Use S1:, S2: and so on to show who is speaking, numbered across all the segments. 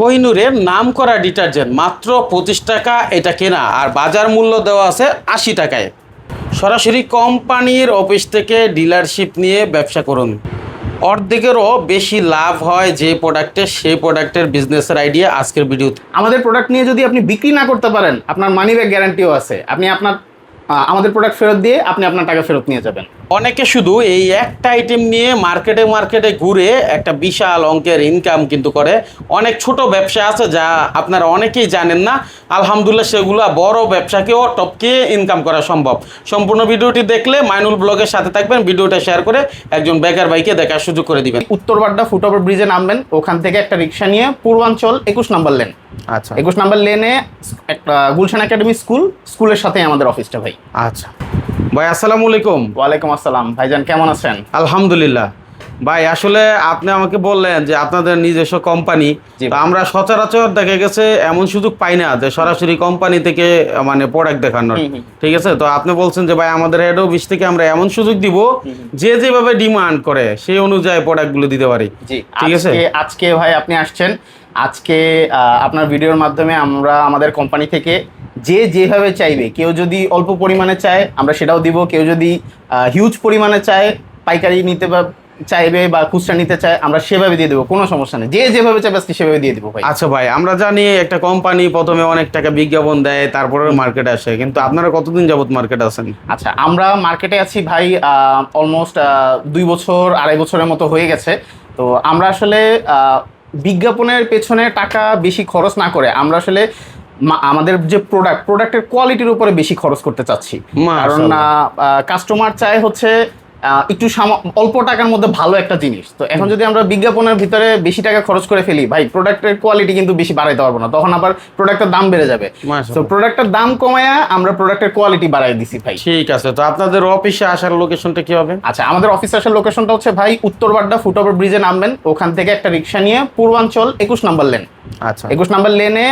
S1: কোহিনুরের নাম করা ডিটারজেন্ট, মাত্র পঁচিশ টাকা এটা কেনা, আর বাজার মূল্য দেওয়া আছে আশি টাকায়। সরাসরি কোম্পানির অফিস থেকে ডিলারশিপ নিয়ে ব্যবসা করুন। অর্ধেকেরও বেশি লাভ হয় যে প্রোডাক্টে, সেই প্রোডাক্টের বিজনেসের আইডিয়া আজকের ভিডিওতে।
S2: আমাদের প্রোডাক্ট নিয়ে যদি আপনি বিক্রি না করতে পারেন, আপনার মানি ব্যাক গ্যারান্টিও আছে। আপনি আপনার আমাদের প্রোডাক্ট ফেরত দিয়ে আপনি আপনার টাকা ফেরত নিয়ে যাবেন।
S1: অনেকে শুধু এই একটা আইটেম নিয়ে মার্কেটে মার্কেটে ঘুরে একটা বিশাল অঙ্কের ইনকাম কিন্তু করে। অনেক ছোট ব্যবসা আছে যা আপনারা অনেকেই জানেন না। আলহামদুলিল্লাহ সেগুলো বড় ব্যবসাকেও টপকে ইনকাম করা সম্ভব। সম্পূর্ণ ভিডিওটি দেখলে মাইনুল ব্লগের সাথে থাকবেন ভিডিওটা শেয়ার করে একজন বেকার ভাইকে দেখার সুযোগ করে দিবেন।
S2: উত্তরবাড্ডা ফুটওভার ব্রিজে নামবেন ওখান থেকে একটা রিক্সা নিয়ে পূর্বাঞ্চল একুশ নাম্বার লেন
S1: আচ্ছা।
S2: একুশ নাম্বার লেনে একটা গুলশান একাডেমি স্কুল স্কুলের সাথে আমাদের অফিসটা ভাই।
S1: আচ্ছা। ভাই আসসালামু আলাইকুম।
S2: ওয়ালাইকুম আসসালাম ভাইজান কেমন আছেন?
S1: আলহামদুলিল্লাহ। ভাই আসলে আপনি আমাকে বললেন যে আপনাদের নিজস্ব কোম্পানি। আমরা সচরাচর দেখা গেছে এমন সুযোগ পাই না যে সরাসরি কোম্পানি থেকে মানে প্রোডাক্ট দেখানোর। ঠিক আছে? তো আপনি বলছেন যে ভাই আমাদের হেড অফিস থেকে আমরা এমন সুযোগ দিব যে যেভাবে ডিমান্ড করে সেই অনুযায়ী প্রোডাক্টগুলো দিতে পারি। ঠিক আছে?
S2: আজকে ভাই আপনি আসছেন। আজকে আপনার ভিডিওর মাধ্যমে আমরা আমাদের কোম্পানি থেকে যে যেভাবে চাইবে কেউ যদি অল্প পরিমাণে চায় আমরা সেটাও দিব। কেউ যদি হিউজ পরিমাণে চায় পাইকারি নিতে বা চাইবে বা খুচরা নিতে চায় আমরা সেভাবে দিয়ে দেবো কোনো সমস্যা নেই। যে যেভাবে চাইবে আজকে সেভাবে দিয়ে দেবো ভাই।
S1: আচ্ছা ভাই আমরা জানি একটা কোম্পানি প্রথমে অনেক টাকা বিজ্ঞাপন দেয় তারপরে মার্কেটে আসে। কিন্তু আপনারা কতদিন যাবত মার্কেটে আছেন?
S2: আচ্ছা আমরা মার্কেটে আছি ভাই অলমোস্ট দুই বছর আড়াই বছরের মতো হয়ে গেছে। তো আমরা আসলে বিজ্ঞাপনের পেছনে টাকা বেশি খরচ না করে আমরা আসলে আমাদের যে প্রোডাক্ট প্রোডাক্টের কোয়ালিটির উপরে বেশি খরচ করতে চাচ্ছি। কারণ। কাস্টমার চায় হচ্ছে একটু অল্প টাকার মধ্যে ভালো একটা জিনিস। তো এখন যদি আমরা বিজ্ঞাপনের ভিতরে বেশি টাকা খরচ করে ফেলি ভাই প্রোডাক্টের কোয়ালিটি কিন্তু বেশি বাড়াইতে পারব না। তখন আবার প্রোডাক্টের দাম বেড়ে যাবে। তো প্রোডাক্টের দাম কমায়া আমরা প্রোডাক্টের কোয়ালিটি বাড়াই দিছি ভাই।
S1: ঠিক আছে। তো আপনাদের অফিসে আসার লোকেশনটা কি হবে?
S2: আচ্ছা আমাদের অফিসে আসার লোকেশনটা হচ্ছে ভাই উত্তরবাড্ডা ফুটওভার ব্রিজে নামবেন। ওখান থেকে একটা রিক্সা নিয়ে পূর্বাঞ্চল একুশ নাম্বার লেন
S1: আচ্ছা।
S2: একুশ নাম্বার লেনে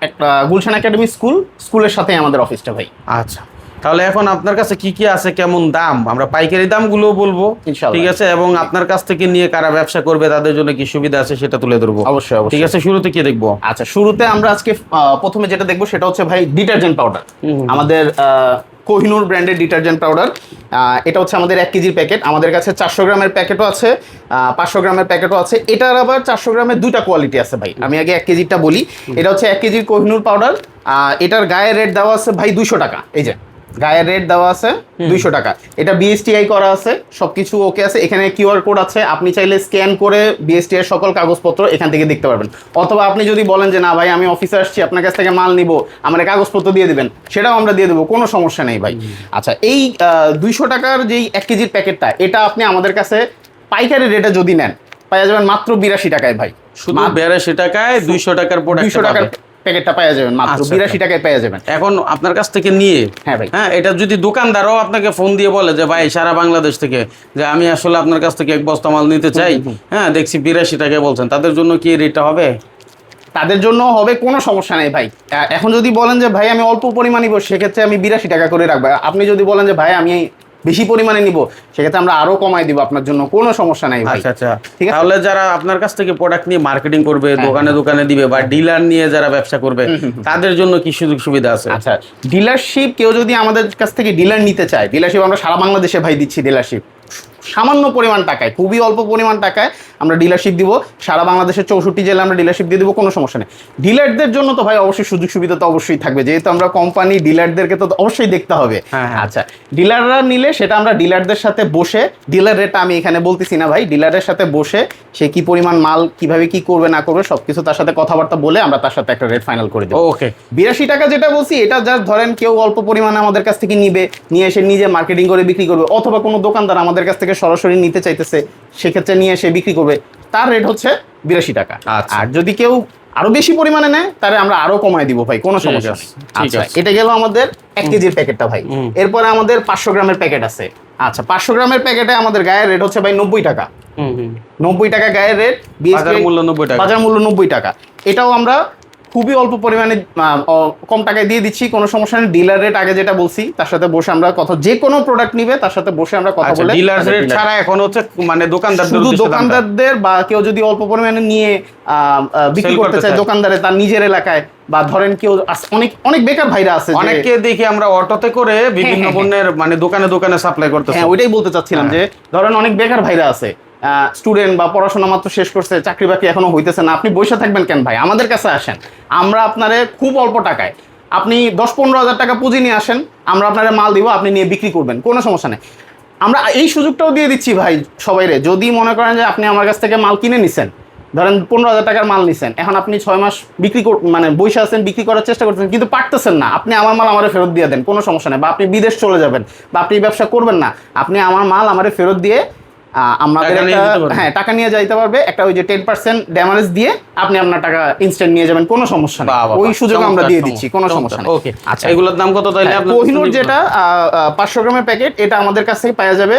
S2: একটা গুলশান একাডেমি স্কুল স্কুলের সাথে আমাদের অফিসটা ভাই।
S1: আচ্ছা। তাহলে এখন আপনার কাছে কি কি আছে কেমন দাম? আমরা পাইকারি দামগুলো বলব। ঠিক আছে? এবং আপনার কাছ থেকে নিয়ে কারা ব্যবসা করবে তাদের জন্য কি সুবিধা আছে সেটা তুলে ধরবো।
S2: অবশ্যই অবশ্যই।
S1: ঠিক আছে? শুরুতে কি দেখব?
S2: আচ্ছা শুরুতে আমরা আজকে প্রথমে যেটা দেখব সেটা হচ্ছে ভাই ডিটারজেন্ট পাউডার। আমাদের আহ, কোহিনুর ব্র্যান্ডের ডিটারজেন্ট পাউডার। এটা হচ্ছে আমাদের এক কেজির প্যাকেট। আমাদের কাছে চারশো গ্রামের প্যাকেটও আছে পাঁচশো গ্রামের প্যাকেটও আছে। এটার আবার চারশো গ্রামের দুইটা কোয়ালিটি আছে ভাই। আমি আগে এক কেজিটা বলি। এটা হচ্ছে এক কেজির কোহিনুর পাউডার। এটার গায়ে রেট দেওয়া আছে ভাই দুশো টাকা। এই যে গায়ের রেট দেওয়া আছে দুইশো টাকা। এটা বিএসটিআই করা আছে সবকিছু ওকে আছে। এখানে কিউআর কোড আছে আপনি চাইলে স্ক্যান করে বিএসটিআই সকল কাগজপত্র এখান থেকে দেখতে পারবেন। অথবা আপনি যদি বলেন যে না ভাই আমি অফিসে আসছি আপনার কাছ থেকে মাল নিব আমার কাগজপত্র দিয়ে দিবেন। সেটাও আমরা দিয়ে দেবো কোনো সমস্যা নেই ভাই। আচ্ছা এই দুইশো টাকার যেই এক কেজির প্যাকেটটা এটা আপনি আমাদের কাছে পাইকারি রেটে যদি নেন পাওয়া যাবেন মাত্র বিরাশি টাকায় ভাই।
S1: শুধু বিরাশি টাকায় দুইশো টাকার প্রোডাক্ট
S2: দুইশো টাকার প্যাকেটটা পাওয়া যাবেন মাত্র
S1: আচ্ছা,
S2: বিরাশি টাকায় পেয়ে যাবেন।
S1: এখন আপনার কাছ থেকে নিয়ে
S2: হ্যাঁ ভাই।
S1: হ্যাঁ এটা যদি দোকানদারও আপনাকে ফোন দিয়ে বলে যে ভাই সারা বাংলাদেশ থেকে যে আমি আসলে আপনার কাছ থেকে এক বস্তা মাল নিতে চাই হ্যাঁ দেখছি বিরাশি টাকায় বলছেন তাদের জন্য কি রেটটা হবে?
S2: তাদের জন্য হবে কোনো সমস্যা নেই ভাই। এখন যদি বলেন যে ভাই আমি অল্প পরিমাণ নিব সেক্ষেত্রে আমি বিরাশি টাকা করে রাখব। আপনি যদি বলেন যে ভাই আমি বেশি পরিমাণে নিব সেক্ষেত্রে আমরা আরও কমাই দিব আপনার জন্য কোনো সমস্যা নাই ভাই।
S1: আচ্ছা আচ্ছা।
S2: ঠিক আছে।
S1: তাহলে যারা আপনার কাছ থেকে প্রোডাক্ট নিয়ে মার্কেটিং করবে দোকানে দোকানে দিবে বা ডিলার নিয়ে যারা ব্যবসা করবে তাদের জন্য কি সুযোগ সুবিধা আছে?
S2: আচ্ছা ডিলারশিপ কেউ যদি আমাদের কাছ থেকে ডিলার নিতে চায় ডিলারশিপ আমরা সারা বাংলাদেশে ভাই দিচ্ছি ডিলারশিপ সামান্য পরিমাণ টাকায় খুবই অল্প পরিমাণ টাকায় আমরা ডিলারশিপ দিব। সারা বাংলাদেশের চৌষট্টি জেলা আমরা ডিলারশিপ দিয়ে দেবো কোনো সমস্যা নেই। ডিলারদের জন্য তো ভাই অবশ্যই সুযোগ সুবিধা তো অবশ্যই থাকবে। যেহেতু আমরা কোম্পানি ডিলারদেরকে তো অবশ্যই দেখতে হবে।
S1: হ্যাঁ, হ্যাঁ।
S2: আচ্ছা ডিলাররা নিলে সেটা আমরা ডিলারদের সাথে বসে ডিলার রেটটা আমি এখানে বলতেছি না ভাই ডিলারের সাথে বসে সে কি পরিমাণ মাল কীভাবে কি করবে না করবে সবকিছু তার সাথে কথাবার্তা বলে আমরা তার সাথে একটা রেট ফাইনাল করে দেবো।
S1: ওকে।
S2: বিরাশি টাকা যেটা বলছি এটা জাস্ট ধরেন কেউ অল্প পরিমাণে আমাদের কাছ থেকে নিবে নিয়ে এসে নিজে মার্কেটিং করে বিক্রি করবে অথবা কোনো দোকানদার আমাদের কাছ থেকে সরাসরি নিতে চাইতেছে সেক্ষেত্রে নিয়ে এসে বিক্রি করবে। তার রেট হচ্ছে বিরাশি টাকা।
S1: আচ্ছা।
S2: আর যদি কেউ আরও বেশি পরিমাণে নেয় তাহলে আমরা আরও কমায় দিব ভাই কোনো সমস্যা নেই। আচ্ছা এটা গেল আমাদের এক কেজির প্যাকেটটা ভাই। এরপরে আমাদের পাঁচশো গ্রামের প্যাকেট আছে। আচ্ছা পাঁচশো গ্রামের প্যাকেটে আমাদের গায়ের রেট হচ্ছে ভাই নব্বই টাকা।
S1: হুম হুম।
S2: নব্বই টাকা গায়ের রেট
S1: বাজার মূল্য 90 টাকা।
S2: বাজার মূল্য নব্বই টাকা। এটাও আমরা খুবই অল্প পরিমাণে কম টাকায় দিয়ে দিচ্ছি কোনো সমস্যা নেই ডিলার রেট আগে যেটা বলছি তার সাথে বসে আমরা কথা যে কোনো প্রোডাক্ট নিবে তার সাথে বসে আমরা কথা
S1: আচ্ছা
S2: বলে
S1: ডিলার রেট ছাড়া এখন হচ্ছে মানে দোকানদারদের
S2: শুধু দোকানদারদের বা কেউ যদি অল্প পরিমাণে নিয়ে বিক্রি করতে চায়। দোকানদারে তার নিজের এলাকায় বা ধরেন কেউ অনেক অনেক বেকার ভাইরা আছে
S1: অনেককে দেখি আমরা অটোতে করে বিভিন্ন
S2: হ্যাঁ, হ্যাঁ।
S1: পণ্যের মানে দোকানে দোকানে সাপ্লাই করতে
S2: হ্যাঁ ওইটাই বলতে চাচ্ছিলাম যে
S1: হ্যাঁ।
S2: ধরেন অনেক বেকার ভাইরা আছে স্টুডেন্ট বা পড়াশোনা মাত্র শেষ করছে, চাকরি বাকরি এখনও হইতেছে না। আপনি বসে থাকবেন কেন ভাই? আমাদের কাছে আসেন। আমরা আপনারে খুব অল্প টাকায়, আপনি দশ পনেরো হাজার টাকা পুঁজি নিয়ে আসেন, আমরা আপনারে মাল দিব, আপনি নিয়ে বিক্রি করবেন, কোনো সমস্যা নেই। আমরা এই সুযোগটাও দিয়ে দিচ্ছি ভাই সবাইরে, যদি মনে করেন যে আপনি আমার কাছ থেকে মাল কিনে নিছেন, ধরেন পনেরো হাজার টাকার মাল নিছেন, এখন আপনি ছয় মাস বিক্রি কর মানে বসে আছেন, বিক্রি করার চেষ্টা করছেন কিন্তু পারতেছেন না, আপনি আমার মাল আমার ফেরত দিয়ে দেন, কোনো সমস্যা নেই, বা আপনি বিদেশ চলে যাবেন, বা আপনি ব্যবসা করবেন না, আপনি আমার মাল আমার ফেরত দিয়ে আমাদের হ্যাঁ টাকা নিয়ে যাইতে পারবে। একটা ওই যে টেন পার্সেন্ট ড্যামারেজ দিয়ে আপনি আপনার টাকা ইনস্ট্যান্ট নিয়ে যাবেন কোনো সমস্যা নেই। ওই সুযোগ আমরা দিয়ে দিচ্ছি কোনো সমস্যা নেই।
S1: ওকে
S2: আচ্ছা।
S1: এগুলোর দাম কত তাহলে
S2: হ্যাঁ, কোহিনুর যেটা পাঁচশো গ্রামের প্যাকেট এটা আমাদের কাছ থেকে পাওয়া যাবে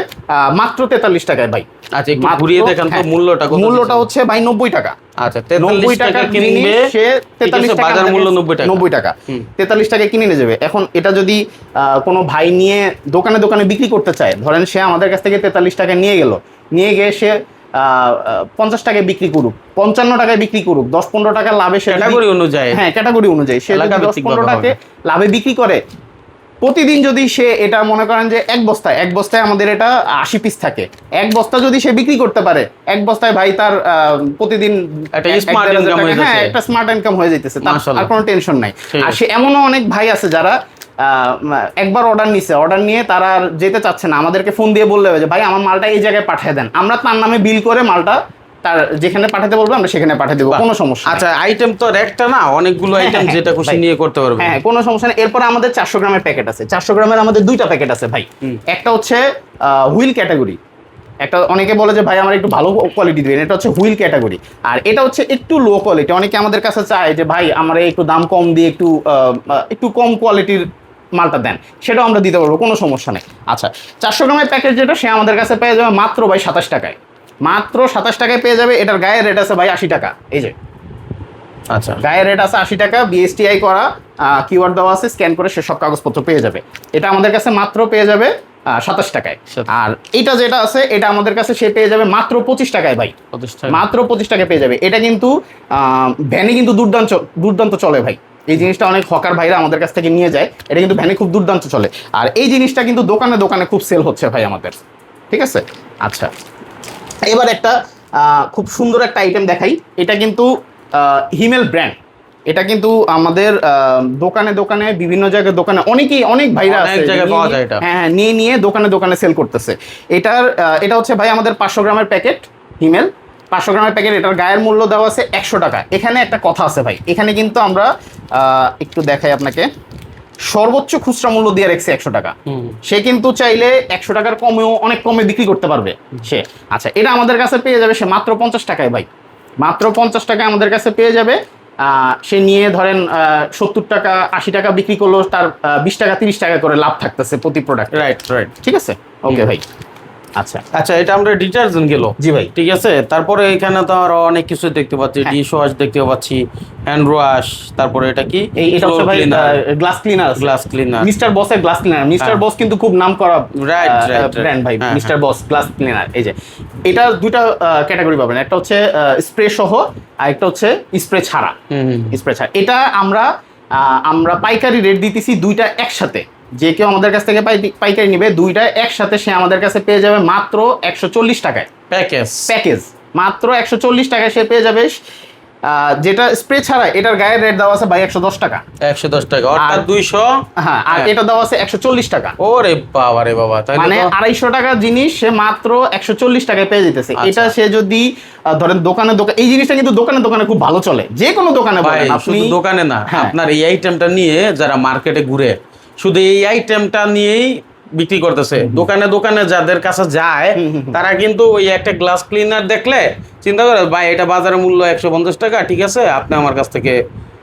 S2: মাত্র তেতাল্লিশ টাকায় ভাই।
S1: আচ্ছা একটু ঘুরিয়ে দেখান তো
S2: হ্যাঁ,
S1: মূল্যটা কত
S2: মূল্যটা হচ্ছে ভাই নব্বই টাকা।
S1: আচ্ছা 43
S2: টাকা
S1: টাকা কিনবে
S2: কিনবে সে তেতাল্লিশ
S1: ঠিক আছে,
S2: টাকা
S1: বাজার মূল্য 90 টাকা।
S2: নব্বই টাকা।
S1: হুম।
S2: তেতাল্লিশ টাকা কিনে নিয়ে যাবে। এখন এটা যদি কোনো ভাই নিয়ে দোকানে দোকানে বিক্রি করতে চায় ধরেন সে আমাদের কাছ থেকে তেতাল্লিশ টাকা নিয়ে গেল নিয়ে গিয়ে সে পঞ্চাশ টাকায় বিক্রি করুক পঞ্চান্ন টাকায় বিক্রি করুক দশ পনেরো টাকা লাভে সে
S1: ক্যাটাগরি অনুযায়ী।
S2: হ্যাঁ ক্যাটাগরি অনুযায়ী। সে দশ পনেরো টাকা লাভে বিক্রি করে প্রতিদিন যদি সে এটা মনে করেন যে এক বস্তায় এক বস্তায় আমাদের এটা আশি পিস থাকে। এক বস্তা যদি সে বিক্রি করতে পারে এক বস্তায় ভাই তার প্রতিদিন
S1: হয়ে
S2: একটা স্মার্ট ইনকাম হয়ে যাইতেছে তার। কোনো টেনশন নাই। আর সে এমনও অনেক ভাই আছে যারা আহ, একবার অর্ডার নিছে অর্ডার নিয়ে তারা আর যেতে চাচ্ছে না। আমাদেরকে ফোন দিয়ে বললে যে ভাই আমার মালটা এই জায়গায় পাঠিয়ে দেন। আমরা তার নামে বিল করে মালটা তার যেখানে পাঠাতে বলব আমরা সেখানে পাঠিয়ে দেবো কোনো সমস্যা।
S1: আচ্ছা আইটেম তো একটা না অনেকগুলো
S2: হ্যাঁ,
S1: আইটেম
S2: হ্যাঁ,
S1: যেটা খুশি নিয়ে করতে পারবে।
S2: হ্যাঁ কোনো সমস্যা নেই। এরপরে আমাদের চারশো গ্রামের প্যাকেট আছে। চারশো গ্রামের আমাদের দুইটা প্যাকেট আছে ভাই। একটা হচ্ছে হুইল ক্যাটাগরি একটা অনেকে বলে যে ভাই আমার একটু ভালো কোয়ালিটি দিবেন। এটা হচ্ছে হুইল ক্যাটাগরি আর এটা হচ্ছে একটু লো কোয়ালিটি অনেকে আমাদের কাছে চায় যে ভাই আমার একটু দাম কম দিয়ে একটু একটু কম কোয়ালিটির মালটা দেন। সেটাও আমরা দিতে পারব কোনো সমস্যা নেই। আচ্ছা চারশো গ্রামের প্যাকেট যেটা সে আমাদের কাছে পেয়ে যাবে মাত্র ভাই সাতাশ টাকায়। মাত্র সাতাশ টাকায় পেয়ে যাবে। এটার গায়ের রেট আছে ভাই আশি টাকা। এই যে।
S1: আচ্ছা।
S2: গায়ের রেট আছে আশি টাকা বিএসটিআই করা কিউআর দেওয়া আছে স্ক্যান করে সে সব কাগজপত্র পেয়ে যাবে। এটা আমাদের কাছে মাত্র পেয়ে যাবে সাতাশ টাকায়। আর এটা যেটা আছে এটা আমাদের কাছে সে পেয়ে যাবে মাত্র পঁচিশ টাকায় ভাই। মাত্র পঁচিশ টাকায় পেয়ে যাবে। এটা কিন্তু ভ্যানে কিন্তু দুর্দান্ত দুর্দান্ত চলে ভাই। এই জিনিসটা অনেক হকার ভাইরা আমাদের কাছ থেকে নিয়ে যায়। এটা কিন্তু ভ্যানে খুব দুর্দান্ত চলে। আর এই জিনিসটা কিন্তু দোকানে দোকানে খুব সেল হচ্ছে ভাই আমাদের। ঠিক আছে? আচ্ছা। এবার একটা খুব সুন্দর একটা আইটেম দেখাই। এটা কিন্তু হিমেল ব্র্যান্ড। এটা কিন্তু আমাদের দোকানে দোকানে বিভিন্ন জায়গায় দোকানে অনেকেই অনেক ভাইরা আছে
S1: জায়গায় পাওয়া যায় এটা।
S2: হ্যাঁ হ্যাঁ নিয়ে নিয়ে দোকানে দোকানে সেল করতেছে। এটার এটা হচ্ছে ভাই আমাদের পাঁচশো গ্রামের প্যাকেট হিমেল। পাঁচশো গ্রামের প্যাকেট এটার গায়ের মূল্য দেওয়া আছে একশো টাকা। এখানে একটা কথা আছে ভাই। এখানে কিন্তু আমরা একটু দেখাই আপনাকে। সর্বোচ্চ খুচরা মূল্য দিয়ে রাখছে একশো টাকা। সে কিন্তু চাইলে একশো টাকার কমেও অনেক কমে বিক্রি করতে পারবে সে। আচ্ছা এটা আমাদের কাছে পেয়ে যাবে সে মাত্র পঞ্চাশ টাকায় ভাই। মাত্র পঞ্চাশ টাকায় আমাদের কাছে পেয়ে যাবে। সে নিয়ে ধরেন সত্তর টাকা আশি টাকা বিক্রি করল তার বিশ টাকা তিরিশ টাকা করে লাভ থাকতেছে প্রতি প্রোডাক্ট
S1: রাইট রাইট
S2: ঠিক আছে? ওকে ভাই। আচ্ছা।
S1: আচ্ছা এটা আমরা ডিটারজেন্ট গেল।
S2: জি ভাই।
S1: ঠিক আছে? তারপরে এখানে তো আরও অনেক কিছু দেখতে পাচ্ছি
S2: হ্যাঁ।
S1: ডিশ ওয়াশ দেখতে পাচ্ছি হ্যান্ড ওয়াশ তারপরে এটা কি?
S2: এই এটা হচ্ছে ভাই glass cleaner
S1: glass cleaner
S2: mister বসের গ্লাস ক্লিনার মিস্টার
S1: হ্যাঁ।
S2: বস কিন্তু খুব নাম করা
S1: right.
S2: ব্র্যান্ড ভাই
S1: হ্যাঁ,
S2: মিস্টার বস গ্লাস ক্লিনার এই যে এটা দুটা ক্যাটাগরি পাবেন। একটা হচ্ছে স্প্রে সহ আর একটা হচ্ছে স্প্রে ছাড়া। স্প্রে ছাড়া। এটা আমরা আমরা পাইকারি রেট দিতেছি দুইটা একসাথে। যে কেউ আমাদের কাছ থেকে পাই- পাইকারি নিবে দুইটা একসাথে সে আমাদের কাছে পেয়ে যাবে মাত্র একশো চল্লিশ টাকায়।
S1: প্যাকেজ
S2: প্যাকেজ মাত্র একশো চল্লিশ টাকায় সে পেয়ে যাবে যেটা স্প্রে ছাড়া এটার গায়ের রেট দেওয়া আছে ভাই একশো দশ টাকা।
S1: একশো দশ টাকা অর্থাৎ
S2: আর-
S1: দুইশো?
S2: হ্যাঁ আর
S1: হ্যাঁ।
S2: এটা দেওয়া আছে একশো চল্লিশ টাকা।
S1: ওরে বাবা রে বাবা
S2: মানে আড়াইশো টাকার জিনিস সে মাত্র একশো চল্লিশ টাকায় পেয়ে যেতেছে।
S1: আচ্ছা।
S2: এটা সে যদি ধরেন দোকানে দোকান এই জিনিসটা কিন্তু দোকানে দোকানে খুব ভালো চলে। যে কোনো দোকানে
S1: ভাই
S2: আপনি
S1: শুধু দোকানে না
S2: হ্যাঁ।
S1: আপনার এই আইটেমটা নিয়ে যারা মার্কেটে ঘুরে শুধু এই আইটেমটা নিয়েই বিক্রি করতেছে। দোকানে দোকানে যাদের কাছে যায় তারা কিন্তু ওই একটা গ্লাস ক্লিনার দেখলে চিন্তা করে ভাই এটা বাজারের মূল্য একশো পঞ্চাশ টাকা ঠিক আছে আপনি আমার কাছ থেকে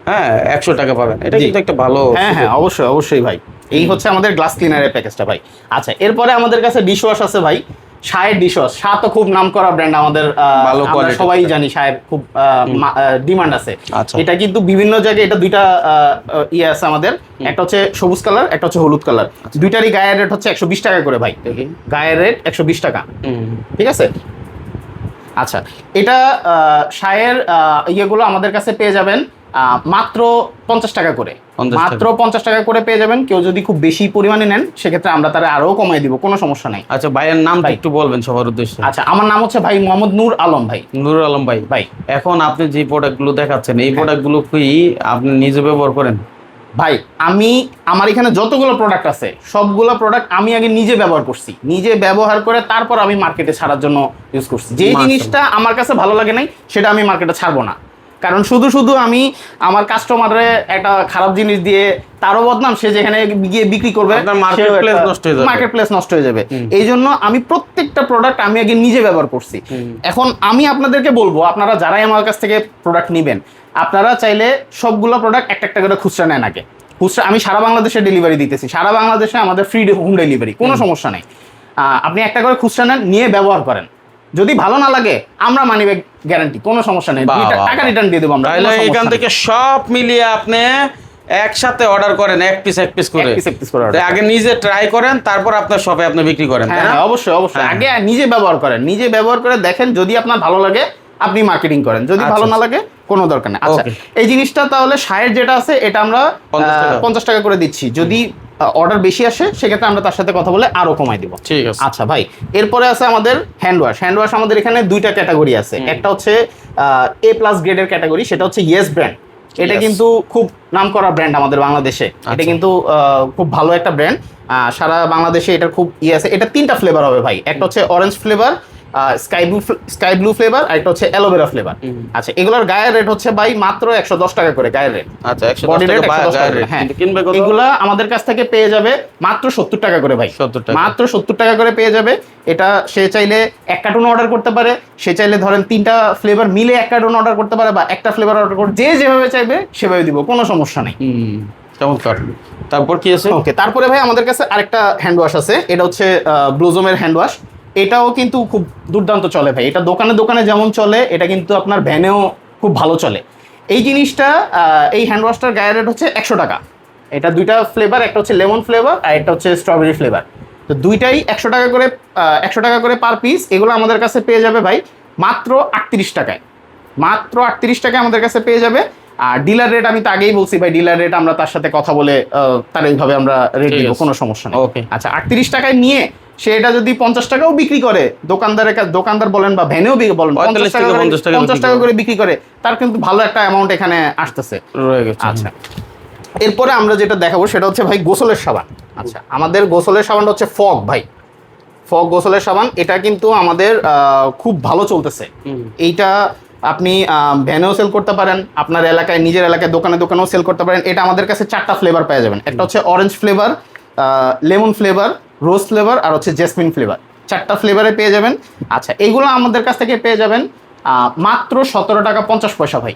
S1: হ্যাঁ একশো টাকা পাবেন। এটা কিন্তু একটা ভালো
S2: হ্যাঁ হ্যাঁ অবশ্যই অবশ্যই ভাই। এই হচ্ছে আমাদের গ্লাস ক্লিনারের প্যাকেজটা ভাই। আচ্ছা এরপরে আমাদের কাছে ডিশ ওয়াশ আছে ভাই। সায়ের ডিশওয়াশ সা তো খুব নাম করা ব্র্যান্ড আমাদের আমরা সবাই জানি সায়ের খুব ডিমান্ড আছে।
S1: আচ্ছা।
S2: এটা কিন্তু বিভিন্ন জায়গায় এটা দুইটা ইয়ে আছে আমাদের। একটা হচ্ছে সবুজ কালার একটা হচ্ছে হলুদ কালার।
S1: আচ্ছা।
S2: দুইটারই গায়ের রেট হচ্ছে একশো বিশ টাকা করে ভাই। গায়ের রেট একশো বিশ টাকা। ঠিক আছে? আচ্ছা এটা আহ, সায়ের ইয়েগুলো আমাদের কাছে পেয়ে যাবেন আহ, মাত্র পঞ্চাশ টাকা করে।
S1: 50 টাকা।
S2: মাত্র পঞ্চাশ টাকা করে পেয়ে যাবেন। কেউ যদি খুব বেশি পরিমাণে নেন সেক্ষেত্রে আমরা তারা আরও কমাই দিব কোনো সমস্যা নাই।
S1: আচ্ছা ভাইয়ের নাম
S2: ভাই।
S1: একটু বলবেন সবার উদ্দেশ্যে।
S2: আচ্ছা আমার নাম হচ্ছে ভাই মোহাম্মদ নূর আলম ভাই।
S1: নুরুল আলম ভাই
S2: ভাই।
S1: এখন আপনি যে প্রোডাক্টগুলো দেখাচ্ছেন এই
S2: হ্যাঁ।
S1: প্রোডাক্টগুলো কি আপনি নিজে ব্যবহার করেন?
S2: ভাই আমি আমার এখানে যতগুলো প্রোডাক্ট আছে সবগুলো প্রোডাক্ট আমি আগে নিজে ব্যবহার করছি। নিজে ব্যবহার করে তারপর আমি মার্কেটে ছাড়ার জন্য ইউজ করছি। যে জিনিসটা আমার কাছে ভালো লাগে নাই সেটা আমি মার্কেটে ছাড়বো না। কারণ শুধু শুধু আমি আমার কাস্টমারে একটা খারাপ জিনিস দিয়ে তারও বদনাম সে যেখানে গিয়ে বিক্রি করবে
S1: হয়ে।
S2: মার্কেট প্লেস নষ্ট হয়ে যাবে। এই জন্য আমি প্রত্যেকটা প্রোডাক্ট আমি আগে নিজে ব্যবহার করছি। এখন আমি আপনাদেরকে বলব আপনারা যারাই আমার কাছ থেকে প্রোডাক্ট নেবেন আপনারা চাইলে সবগুলো প্রোডাক্ট একটা একটা করে খুচরা নেন আগে। খুচরা আমি সারা বাংলাদেশে ডেলিভারি দিতেছি সারা বাংলাদেশে আমাদের ফ্রি হোম ডেলিভারি কোনো সমস্যা নেই। আহ, আপনি একটা করে খুচরা নেন নিয়ে ব্যবহার করেন। যদি ভালো না লাগে আমরা মানি ব্যাগ গ্যারান্টি কোনো সমস্যা নেই। টাকা রিটার্ন দিয়ে দেবো আমরা
S1: তাহলে এখান থেকে সব মিলিয়ে আপনি একসাথে অর্ডার করেন এক পিস এক পিস করে।
S2: এক piece করে
S1: আগে নিজে ট্রাই করেন তারপর আপনার শপে আপনি বিক্রি করেন
S2: হ্যাঁ হ্যাঁ, অবশ্যই অবশ্যই।
S1: হ্যাঁ।
S2: আগে নিজে ব্যবহার করেন নিজে ব্যবহার করে দেখেন যদি আপনার ভালো লাগে আপনি মার্কেটিং করেন। যদি
S1: আচ্ছা,
S2: ভালো না লাগে কোনো দরকার নেই। আচ্ছা এই জিনিসটা তাহলে সায়ের যেটা আছে এটা আমরা
S1: 50
S2: পঞ্চাশ টাকা করে দিচ্ছি। যদি অর্ডার বেশি আসে সেক্ষেত্রে আমরা তার সাথে কথা বলে আরও কমাই দিব।
S1: ঠিক আছে।
S2: আচ্ছা ভাই এরপরে আছে আমাদের হ্যান্ড ওয়াশ হ্যান্ড ওয়াশ আমাদের এখানে দুইটা ক্যাটাগরি আছে। একটা হচ্ছে এ প্লাস গ্রেডের ক্যাটাগরি সেটা হচ্ছে ইয়েস ব্র্যান্ড এটা কিন্তু খুব নাম করা ব্র্যান্ড আমাদের বাংলাদেশে। এটা
S1: আচ্ছা।
S2: কিন্তু খুব ভালো একটা ব্র্যান্ড সারা বাংলাদেশে এটা খুব ইয়ে আছে। এটা তিনটা ফ্লেভার হবে ভাই। একটা হচ্ছে orange flavour sky blue sky blue flavour আর একটা হচ্ছে অ্যালোভেরা ফ্লেভার আচ্ছা এগুলোর গায়ের রেট হচ্ছে ভাই মাত্র একশো দশ টাকা করে গায়ের রেট
S1: আচ্ছা একশো
S2: বডি রেট। হ্যাঁ। এগুলা আমাদের কাছ থেকে পেয়ে যাবে মাত্র সত্তর টাকা করে ভাই।
S1: 70 টাকা।
S2: মাত্র সত্তর টাকা করে পেয়ে যাবে। এটা সে চাইলে এক কার্টুন অর্ডার করতে পারে সে চাইলে ধরেন তিনটা ফ্লেভার মিলে এক কার্টুন অর্ডার করতে পারে বা একটা ফ্লেভার অর্ডার করে যে যেভাবে চাইবে সেভাবে দিব কোনো সমস্যা নেই।
S1: চমৎকার। তারপর কি আছে?
S2: ওকে তারপরে ভাই আমাদের কাছে আরেকটা হ্যান্ড ওয়াশ আছে এটা হচ্ছে ব্লুজমের হ্যান্ড ওয়াশ এটাও কিন্তু খুব দুর্দান্ত চলে ভাই। এটা দোকানে দোকানে যেমন চলে এটা কিন্তু আপনার ভ্যানেও খুব ভালো চলে। এই জিনিসটা এই হ্যান্ড ওয়াশটার গায়ের রেট হচ্ছে একশো টাকা। এটা দুইটা ফ্লেভার একটা হচ্ছে লেমন ফ্লেভার আর একটা হচ্ছে স্ট্রবেরি ফ্লেভার তো দুইটাই একশো টাকা করে একশো টাকা করে পার পিস এগুলো আমাদের কাছে পেয়ে যাবে ভাই মাত্র আটত্রিশ টাকায়। মাত্র আটত্রিশ টাকায় আমাদের কাছে পেয়ে যাবে। আর ডিলার রেট আমি তো আগেই বলছি ভাই ডিলার রেট আমরা তার সাথে কথা বলে তার এইভাবে আমরা রেট দিব কোনো সমস্যা নেই।
S1: Okay.
S2: আচ্ছা আটত্রিশ টাকায় নিয়ে সে এটা যদি পঞ্চাশ টাকাও বিক্রি করে দোকানদারের কাছে দোকানদার বলেন বা ভ্যানেও বলেন
S1: 45
S2: পঞ্চাশ টাকা করে-
S1: 50 টাকা
S2: পঞ্চাশ
S1: বিক্রি করে।
S2: তার কিন্তু ভালো একটা অ্যামাউন্ট এখানে আসতেছে।
S1: রয়ে গেছে।
S2: আচ্ছা। এরপরে আমরা যেটা দেখাবো সেটা হচ্ছে ভাই গোসলের সাবান। আচ্ছা আমাদের গোসলের সাবানটা হচ্ছে ফগ ভাই। ফগ গোসলের সাবান এটা কিন্তু আমাদের খুব ভালো চলতেছে। এইটা আপনি ভ্যানেও সেল করতে পারেন আপনার এলাকায় নিজের এলাকায় দোকানে দোকানেও সেল করতে পারেন। এটা আমাদের কাছে চারটা ফ্লেভার পেয়ে যাবেন। একটা হচ্ছে orange flavour lemon flavour rose flavour আর হচ্ছে জেসমিন ফ্লেভার। চারটা ফ্লেভারে পেয়ে যাবেন। আচ্ছা এগুলো আমাদের কাছ থেকে পেয়ে যাবেন মাত্র সতেরো টাকা পঞ্চাশ পয়সা ভাই।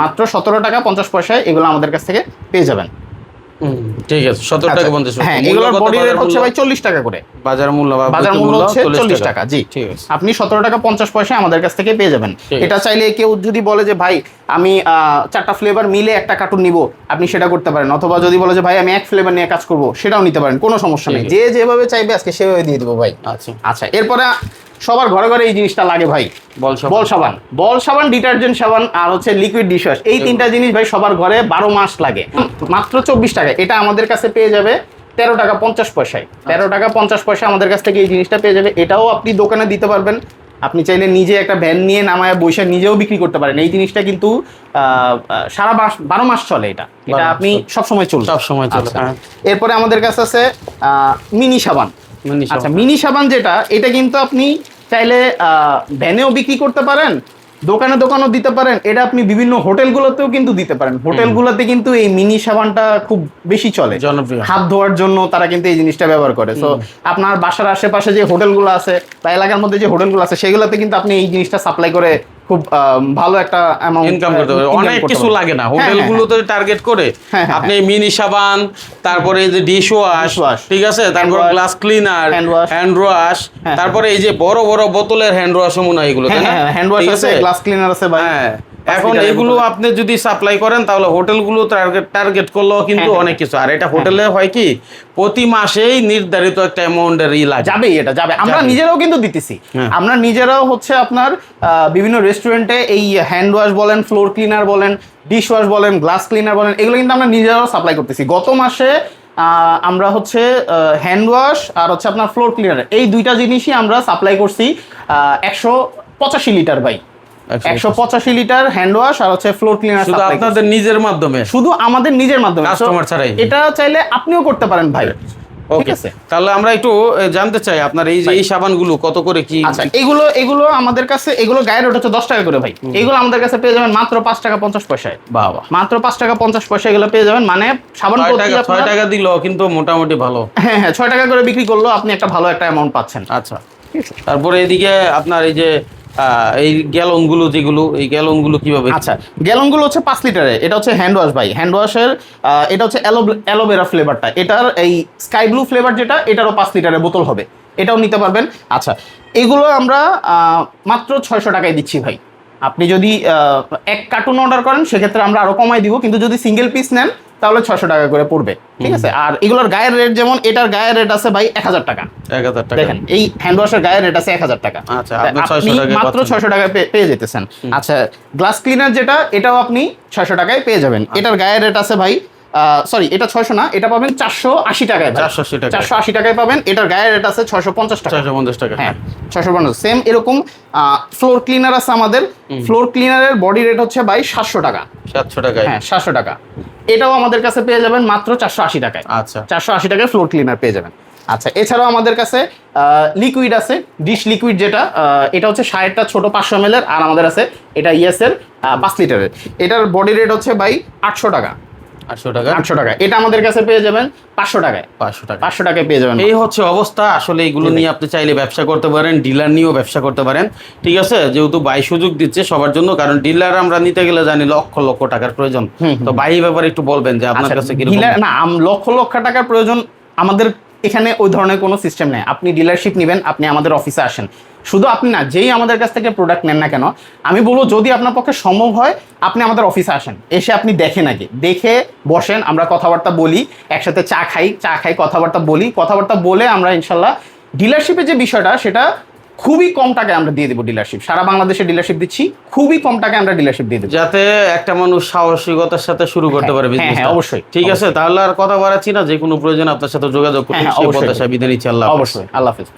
S2: মাত্র সতেরো টাকা পঞ্চাশ পয়সায় এগুলো আমাদের কাছ থেকে পেয়ে যাবেন।
S1: ঠিক আছে সতেরো টাকা
S2: আচ্ছা,
S1: পঞ্চাশ
S2: হ্যাঁ এগুলোর বডি রেট হচ্ছে ভাই চল্লিশ টাকা করে।
S1: বাজার মূল্য
S2: বাজার মূল্য হচ্ছে চল্লিশ টাকা। জি।
S1: ঠিক আছে।
S2: আপনি সতেরো টাকা পঞ্চাশ পয়সা আমাদের কাছ থেকে পেয়ে যাবেন। এটা চাইলে কেউ যদি বলে যে ভাই আমি চারটা ফ্লেভার মিলে একটা কার্টুন নিব আপনি সেটা করতে পারেন। অথবা যদি বলে যে ভাই আমি এক ফ্লেভার নিয়ে কাজ করব সেটাও নিতে পারেন কোনো সমস্যা নেই। যে যেভাবে চাইবে আজকে সেভাবে দিয়ে দেবো ভাই।
S1: আচ্ছা।
S2: আচ্ছা এরপরে সবার ঘরে ঘরে এই জিনিসটা লাগে ভাই।
S1: বল
S2: বল সাবান। বল সাবান ডিটারজেন্ট সাবান আর হচ্ছে লিকুইড ডিশওয়াশ এই তিনটা জিনিস ভাই সবার ঘরে বারো মাস লাগে। মাত্র চব্বিশ টাকা। এটা আমাদের কাছে পেয়ে যাবে তেরো টাকা পঞ্চাশ পয়সায়। তেরো টাকা পঞ্চাশ পয়সা আমাদের কাছ থেকে এই জিনিসটা পেয়ে যাবে। এটাও আপনি দোকানে দিতে পারবেন। আপনি চাইলে নিজে একটা ভ্যান নিয়ে নামায় বসে নিজেও বিক্রি করতে পারেন। এই জিনিসটা কিন্তু সারা মাস বারো মাস চলে এটা। এটা আপনি সবসময় চলবে।
S1: সব সময় চলে।
S2: আচ্ছা।
S1: হ্যাঁ।
S2: এরপরে আমাদের কাছে আছে মিনি সাবান। আচ্ছা মিনি সাবান যেটা এটা কিন্তু আপনি চাইলে ভ্যানেও বিক্রি করতে পারেন দোকানে দোকানও দিতে পারেন। এটা আপনি বিভিন্ন হোটেলগুলোতেও কিন্তু দিতে পারেন। হোটেলগুলোতে কিন্তু এই মিনি সাবানটা খুব বেশি চলে।
S1: জনপ্রিয়।
S2: হাত ধোয়ার জন্য তারা কিন্তু এই জিনিসটা ব্যবহার করে। সো আপনার বাসার আশেপাশে যে হোটেলগুলো আছে বা এলাকার মধ্যে যে হোটেলগুলো আছে সেগুলোতে কিন্তু আপনি এই জিনিসটা সাপ্লাই করে খুব ভালো একটা অ্যামাউন্ট
S1: ইনকাম করতে পারে। অনেক কিছু লাগে না। হোটেলগুলোতে টার্গেট করে
S2: হ্যাঁ, হ্যাঁ,
S1: আপনি মিনি সাবান তারপরে এই যে ডিশ ওয়াশ ঠিক আছে? তারপর গ্লাস ক্লিনার হ্যান্ড ওয়াশ
S2: হ্যাঁ,
S1: তারপরে এই যে বড় বড় বোতলের হ্যান্ড ওয়াশ মনে হয় এগুলো
S2: হ্যান্ড ওয়াশ আছে গ্লাস ক্লিনার আছে ভাই।
S1: হ্যাঁ। এখন এগুলো আপনি যদি সাপ্লাই করেন তাহলে হোটেলগুলো টার্গেট টার্গেট করলেও কিন্তু
S2: হ্যাঁ, হ্যাঁ।
S1: অনেক কিছু। আর এটা হোটেলে হ্যাঁ, হয় কি প্রতি মাসেই নির্ধারিত একটা অ্যামাউন্টের ই লাগে।
S2: যাবেই এটা যাবে। আমরা নিজেরাও কিন্তু দিতেছি। আমরা নিজেরাও হচ্ছে আপনার বিভিন্ন রেস্টুরেন্টে এই হ্যান্ড ওয়াশ বলেন ফ্লোর ক্লিনার বলেন ডিশ ওয়াশ বলেন গ্লাস ক্লিনার বলেন এগুলো কিন্তু আমরা নিজেরাও সাপ্লাই করতেছি। গত মাসে আমরা হচ্ছে হ্যান্ড ওয়াশ আর হচ্ছে আপনার ফ্লোর ক্লিনার এই দুইটা জিনিসই আমরা সাপ্লাই করছি একশো পঁচাশি litre bike 185 litre hand wash আর হচ্ছে ফ্লোর ক্লিনার
S1: শুধু আপনাদের নিজের মাধ্যমে?
S2: শুধু আমাদের নিজের মাধ্যমে। কাস্টমার
S1: ছাড়াই।
S2: এটা চাইলে আপনিও করতে পারেন ভাই।
S1: ওকে তাহলে আমরা একটু জানতে চাই আপনার এই যে এই সাবানগুলো কত করে কি?
S2: আচ্ছা, এগুলো এগুলো আমাদের কাছে এগুলো গায়ের রেট হচ্ছে 10 টাকা করে ভাই। এগুলো আমাদের কাছে পেয়ে যাবেন মাত্র পাঁচ টাকা 50 পয়সায়।
S1: বাবা।
S2: মাত্র পাঁচ টাকা 50 পয়সা এগুলো পেয়ে যাবেন। মানে সাবান
S1: ছয় টাকা দিলো কিন্তু মোটামুটি ভালো।
S2: হ্যাঁ হ্যাঁ ছয় টাকা করে বিক্রি করল আপনি একটা ভালো একটা অ্যামাউন্ট পাচ্ছেন।
S1: আচ্ছা। তারপরে এদিকে আপনার এই যে এই গ্যালনগুলো যেগুলো, এই গ্যালনগুলো কীভাবে
S2: আচ্ছা গ্যালনগুলো হচ্ছে পাঁচ লিটারের এটা হচ্ছে হ্যান্ড ওয়াশ ভাই। হ্যান্ড ওয়াশের এটা হচ্ছে অ্যালোভেরা ফ্লেভারটা এটার এই স্কাই ব্লু ফ্লেভার যেটা, এটারও পাঁচ লিটারের বোতল হবে। এটাও নিতে পারবেন। আচ্ছা এগুলো আমরা মাত্র ছয়শো টাকায় দিচ্ছি ভাই। আপনি যদি এক কার্টুন অর্ডার করেন সেক্ষেত্রে আমরা আরও কমাই দিব কিন্তু যদি সিঙ্গেল পিস নেন তাহলে ছশো টাকা করে পড়বে ঠিক আছে? আর এগুলোর গায়ের রেট যেমন এটার গায়ের রেট আছে ভাই এক হাজার টাকা।
S1: এক হাজার টাকা।
S2: দেখেন এই হ্যান্ড ওয়াশের গায়ের রেট আছে এক হাজার টাকা।
S1: আচ্ছা, আপনি
S2: তা
S1: 600 টাকায়
S2: মাত্র
S1: ছশো
S2: ছয়শো টাকায় পেয়ে যেতেছেন। আচ্ছা গ্লাস ক্লিনার যেটা এটাও আপনি ছয়শো টাকায় পেয়ে যাবেন।
S1: আচ্ছা।
S2: এটার গায়ের রেট আছে ভাই সরি এটা ছয়শো না এটা পাবেন চারশো আশি টাকায়
S1: চারশো আশি টাকা
S2: চারশো আশি টাকায় পাবেন এটার গায়ের রেট আছে ছয়শো পঞ্চাশ টাকা।
S1: ছয়শো পঞ্চাশ টাকা।
S2: হ্যাঁ ছয়শো পঞ্চাশ। সেম এরকম ফ্লোর ক্লিনার আছে আমাদের। ফ্লোর ক্লিনারের বডি রেট হচ্ছে ভাই সাতশো টাকা।
S1: সাতশো টাকায়।
S2: হ্যাঁ সাতশো টাকা। এটাও আমাদের কাছে পেয়ে যাবেন মাত্র চারশো আশি টাকায়।
S1: আচ্ছা।
S2: চারশো আশি টাকায় ফ্লোর ক্লিনার পেয়ে যাবেন। আচ্ছা এছাড়াও আমাদের কাছে লিকুইড আছে ডিশ লিকুইড যেটা এটা হচ্ছে ষাটটা ছোট পাঁচশো এম আর আমাদের আছে এটা ইয়েসের পাঁচ লিটারের। এটার বডি রেট হচ্ছে ভাই আটশো টাকা।
S1: আটশো টাকা?
S2: আটশো টাকা। এটা আমাদের কাছে পেয়ে যাবেন পাঁচশো টাকায়।
S1: পাঁচশো টাকা।
S2: পাঁচশো টাকায় পেয়ে যাবেন।
S1: এই হচ্ছে অবস্থা। আসলে এগুলো নিয়ে আপনি চাইলে ব্যবসা করতে পারেন ডিলার নিয়েও ব্যবসা করতে পারেন। ঠিক আছে? যেহেতু বাই সুযোগ দিচ্ছে সবার জন্য কারণ ডিলার আমরা নিতে গেলে জানি লক্ষ লক্ষ টাকার প্রয়োজন। তো বাই ব্যাপারে একটু বলবেন যে আপনার
S2: আচ্ছা,
S1: কাছে
S2: না লক্ষ লক্ষ টাকার প্রয়োজন আমাদের এখানে ওই ধরনের কোনো সিস্টেম নেই। আপনি ডিলারশিপ নেবেন, আপনি আমাদের অফিসে আসেন। শুধু আপনি না, যেই আমাদের কাছ থেকে প্রোডাক্ট নেন না কেন, আমি বলব যদি আপনার পক্ষে সম্ভব হয়, আপনি আমাদের অফিসে আসেন। এসে আপনি দেখেন আগে। দেখে বসেন, আমরা কথাবার্তা বলি, একসাথে চা খাই চা খাই, কথাবার্তা বলি। কথাবার্তা বলে আমরা ইনশাল্লাহ ডিলারশিপের যে বিষয়টা, সেটা খুবই কম টাকায় আমরা দিয়ে দেবো ডিলারশিপ সারা বাংলাদেশে ডিলারশিপ দিচ্ছি খুবই কম টাকায় আমরা ডিলারশিপ দিয়ে দেবো।
S1: যাতে একটা মানুষ সাহসিকতার সাথে শুরু করতে পারে
S2: হ্যাঁ, হ্যাঁ,
S1: বিজনেস
S2: হ্যাঁ, অবশ্যই,
S1: ঠিক আছে? তাহলে আর কথা বাড়াচ্ছি না যে কোনো প্রয়োজন আপনার সাথে যোগাযোগ করতে
S2: হ্যাঁ, হ্যাঁ, অবশ্যই।
S1: আল্লাহ
S2: অবশ্যই আল্লাহ হাফিজ।